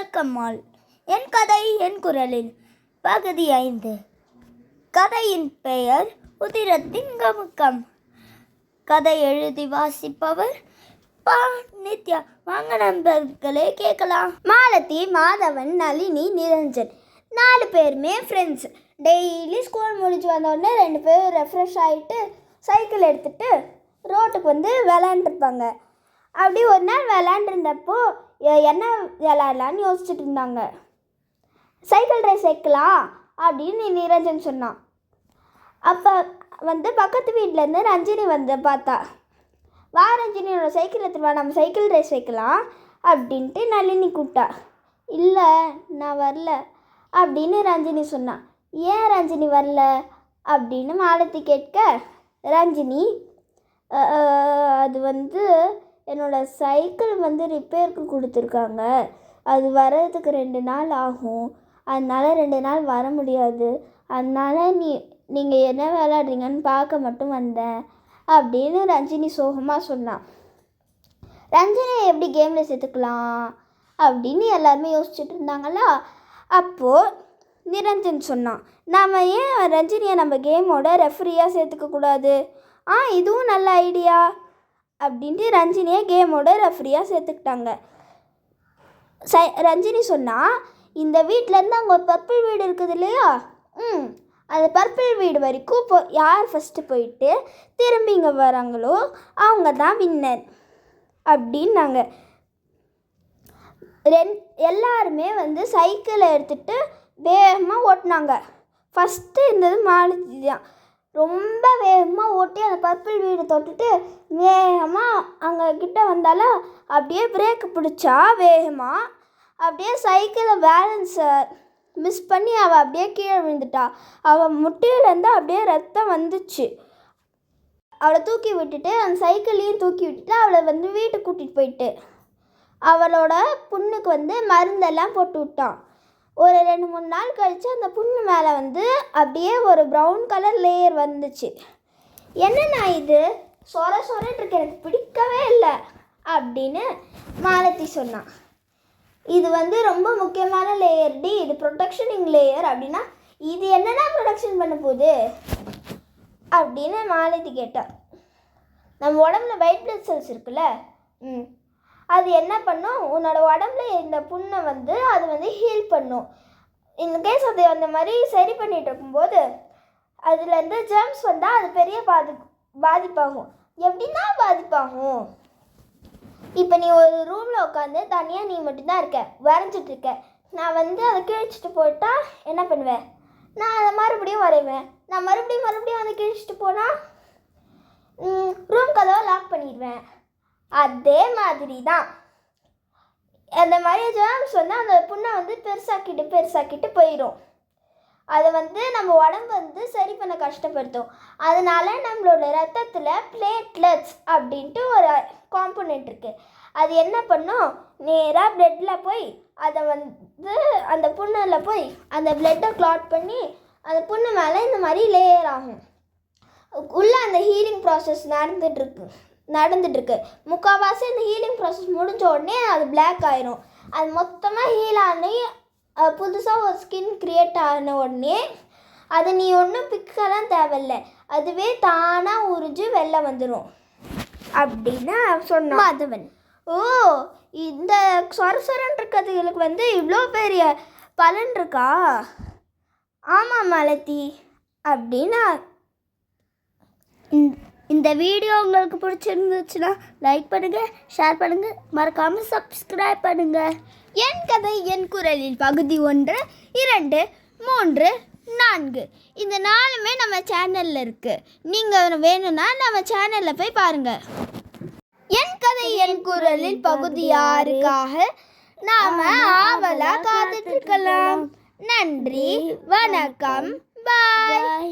Welcome என் கதை என் குரலில். பகுதி ஐந்து. கதையின் பெயர் உதிரத்தின் கமுக்கம். கதை எழுதி வாசிப்பவர் பா. நித்யா. வாங்க நண்பர்களே கேட்கலாம். மாலதி மாதவன் நளினி நிரஞ்சன். நாலு பேருமே ஃப்ரெண்ட்ஸ் டெய்லி ஸ்கூல் முடிச்சு வந்தோடனே ரெண்டு பேரும் ரெஃப்ரெஷ் ஆகிட்டு சைக்கிள் எடுத்துகிட்டு ரோட்டுக்கு வந்து விளாண்டுருப்பாங்க அப்படி ஒரு நாள் விளாண்டுருந்தப்போ என்ன விளாட்லான்னு யோசிச்சுட்டு இருந்தாங்க. சைக்கிள் ரேஸ் வைக்கலாம் அப்படின்னு நிரஞ்சன் சொன்னான். அப்போ வந்து பக்கத்து வீட்டிலேருந்து ரஞ்சினி வந்து பார்த்தா வா ரஞ்சினியோட சைக்கிள் எடுத்துட்டு நம்ம சைக்கிள் ரேஸ் வைக்கலாம் அப்படின்ட்டு நளினி கூப்பிட்டா. இல்லை நான் வரல அப்படின்னு ரஞ்சினி சொன்னான் ஏன் ரஞ்சினி வரல? அப்படின்னு மாலத்தி கேட்க ரஞ்சினி அது வந்து என்னோடய சைக்கிள் வந்து ரிப்பேருக்கு கொடுத்துருக்காங்க. அது வர்றதுக்கு ரெண்டு நாள் ஆகும். அதனால ரெண்டு நாள் வர முடியாது. அதனால நீ நீங்கள் என்ன விளாட்றீங்கன்னு பார்க்க மட்டும் வந்தேன். அப்படின்னு ரஞ்சினி சோகமாக சொன்னான் ரஞ்சினியை எப்படி கேமில் சேர்த்துக்கலாம்? அப்படின்னு எல்லாருமே யோசிச்சுட்டு இருந்தாங்களா? அப்போது நிரஞ்சன் சொன்னான் நாம் ஏன் ரஞ்சினியை நம்ம கேமோட ரெஃப்ரியாக சேர்த்துக்கக்கூடாது ஆ இதுவும் நல்ல ஐடியா அப்படின்ட்டு ரஞ்சினியை கேமோட ரெஃப்ரியாக சேர்த்துக்கிட்டாங்க. சை ரஞ்சினி சொன்னால் இந்த வீட்டிலேருந்து அங்கே ஒரு பர்பிள் வீடு இருக்குது இல்லையா? ம் அந்த பர்பிள் வீடு வரைக்கும் போ யார் ஃபஸ்ட்டு போயிட்டு திரும்பி இங்கே வராங்களோ அவங்க தான் வின்னர் அப்படின்னாங்க. ரெண் எல்லாருமே வந்து சைக்கிளை எடுத்துகிட்டு வேகமாக ஓட்டினாங்க. ஃபஸ்ட்டு இருந்தது மாலதி தான். ரொம்ப வேகமாக ஓட்டி அந்த பர்பிள் வீடு தொட்டுட்டு வேகமாக அங்கே கிட்ட வந்தாலும் அப்படியே பிரேக் பிடிச்சா வேகமாக அப்படியே சைக்கிளை பேலன்ஸை மிஸ் பண்ணி அவள் அப்படியே கீழே விழுந்துட்டா. அவள் முட்டியிலேருந்து அப்படியே ரத்தம் வந்துச்சு. அவளை தூக்கி விட்டுட்டு அந்த சைக்கிளையும் தூக்கி விட்டுட்டு அவளை வந்து வீட்டுக்கு கூட்டிகிட்டு போயிட்டு அவளோட புண்ணுக்கு வந்து மருந்தெல்லாம் போட்டு விட்டான். ஒரு ரெண்டு மூணு நாள் கழித்து அந்த புண்ணு மேலே வந்து அப்படியே ஒரு ப்ரௌன் கலர் லேயர் வந்துச்சு. என்னண்ணா இது? சொர சொரன்னு எனக்கு பிடிக்கவே இல்லை அப்படின்னு மாலதி சொன்னான் இது வந்து ரொம்ப முக்கியமான லேயர் டி. இது ப்ரொடெக்ஷனிங் லேயர் அப்படின்னா இது என்னென்னா ப்ரொடக்ஷன் பண்ண போகுது? அப்படின்னு மாலதி கேட்டார் நம்ம உடம்புல ஒயிட் பிளட் செல்ஸ் இருக்குல்ல? ம். அது என்ன பண்ணும்? உன்னோட உடம்புல இந்த புண்ணை வந்து அது வந்து ஹீல் பண்ணும். இந்த கேஸ் அது அந்த மாதிரி சரி பண்ணிட்டு இருக்கும்போது அதுலேருந்து ஜெர்ம்ஸ் வந்தால் அது பெரிய பாதி பாதிப்பாகும். எப்படின்னா பாதிப்பாகும். இப்போ நீ ஒரு ரூமில் உட்காந்து தனியாக நீ மட்டும்தான் இருக்க வரைஞ்சிட்டு இருக்க. நான் வந்து அதை கிழிச்சிட்டு போயிட்டா என்ன பண்ணுவேன்? நான் அதை மறுபடியும் வரைவேன். நான் மறுபடியும் மறுபடியும் அதை கிழிச்சிட்டு போனால் ரூம் கதவை லாக் பண்ணிடுவேன். அதே மாதிரி தான் அந்த மாதிரி ஜெர்ம்ஸ் வந்து அந்த புண்ணை வந்து பெருசாக்கிட்டு பெருசாக்கிட்டு போயிடும் அதை வந்து நம்ம உடம்பு வந்து சரி பண்ண கஷ்டப்படுத்தும். அதனால நம்மளோட ரத்தத்தில் பிளேட்லெட்ஸ் அப்படின்ட்டு ஒரு காம்போனெண்ட் இருக்குது அது என்ன பண்ணும்? நேராக பிளட்டில் போய் அதை வந்து அந்த புண்ணில் போய் அந்த பிளட்டை கிளாட் பண்ணி அந்த புண்ணு மேலே இந்த மாதிரி லேயர் ஆகும். உள்ளே அந்த ஹீலிங் ப்ராசஸ் நடந்துட்டுருக்கு நடந்துட்டுருக்கு. முக்கால்வாசி அந்த ஹீலிங் ப்ராசஸ் முடிஞ்ச உடனே அது பிளாக் ஆயிரும். அது மொத்தமாக ஹீல் ஆனி புதுசாக ஒரு ஸ்கின் க்ரியேட் ஆன உடனே அது நீ ஒன்றும் பிக்கலாம் தேவையில்ல. அதுவே தானாக உறிஞ்சு வெளில வந்துடும் அப்படின்னு சொன்னான் மாதவன். ஓ இந்த சொர இருக்கிறதுகளுக்கு வந்து இவ்வளோ பெரிய பலன் இருக்கா? ஆமாம் மாலதி. அப்படின்னா இந்த- வீடியோ உங்களுக்கு பிடிச்சிருந்துச்சுன்னா லைக் பண்ணுங்கள் ஷேர் பண்ணுங்கள் மறக்காமல் சப்ஸ்கிரைப் பண்ணுங்கள் என் கதை என் குரலில் பகுதி ஒன்று இரண்டு மூன்று நான்கு. இந்த நாலுமே நம்ம சேனலில் இருக்குது நீங்கள் வேணும்னா நம்ம சேனலில் போய் பாருங்கள் என் கதை என் குரலில் பகுதி ஆறுக்காக நாம ஆவலா காத்துட்டு இருக்கலாம். நன்றி வணக்கம் பாய்